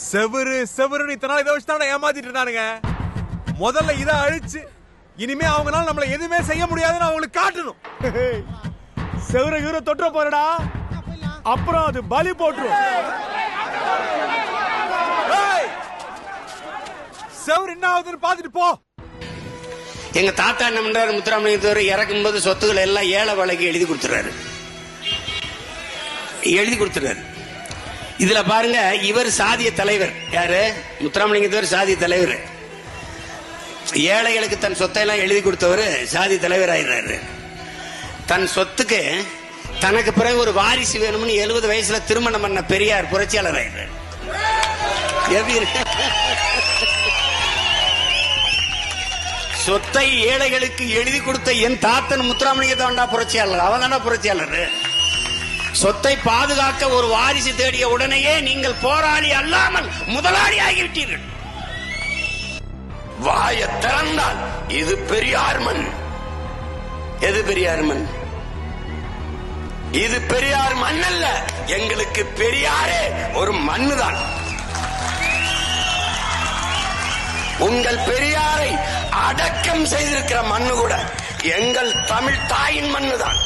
செவரு செவருன்னு இத்தனை நாள் இதை வச்சு தான் ஏமாத்திட்டு இருந்தானுங்க. முதல்ல இதை அழிச்சு இனிமே அவங்களால நம்மள எதுவுமே செய்ய முடியாதுன்னு அவங்களுக்கு காட்டணும். செவர கீர தொற்ற போறடா. அப்புறம் அது பலி போட்டுரும். ஏய்! செவரு என்ன ஆகுதுன்னு பாத்துட்டு போ. எங்க தாத்தா என்ன பண்றாரு? தவிர இறக்கும் போது சொத்துக்களை எல்லாம் ஏழை வழக்கு எழுதி கொடுத்துறாரு எழுதி கொடுத்துறாரு இதுல பாருங்க இவர் சாதிய தலைவர். யாரு? முத்துராமலிங்கத்தவர் சாதிய தலைவர். ஏழைகளுக்கு தன் சொத்தை எல்லாம் எழுதி கொடுத்தவர் சாதி தலைவர் ஆயிடுறாரு தன் சொத்துக்கு தனக்கு பிறகு ஒரு வாரிசு வேணும்னு எழுபது வயசுல திருமணம் பண்ண பெரியார் புரட்சியாளர் ஆயிடுறாரு எப்படி சொத்தை ஏழைகளுக்கு எழுதி கொடுத்த என் தாத்தன் முத்துராமலிங்கத்தவன்டா புரட்சியாளர். அவன் தானா புரட்சியாளர். சொத்தை பாதுகாக்க ஒரு வாரிசு தேடிய உடனேயே நீங்கள் போராளி அல்லாமல் முதலாளி ஆகிவிட்டீர்கள். வாய திறந்தால் இது பெரியார் மண் எது பெரியார் மண் இது பெரியார் மண் அல்ல எங்களுக்கு பெரியாரே ஒரு மண்ணுதான். உங்கள் பெரியாரை அடக்கம் செய்திருக்கிற மண்ணு கூட எங்கள் தமிழ் தாயின் மண்ணுதான்.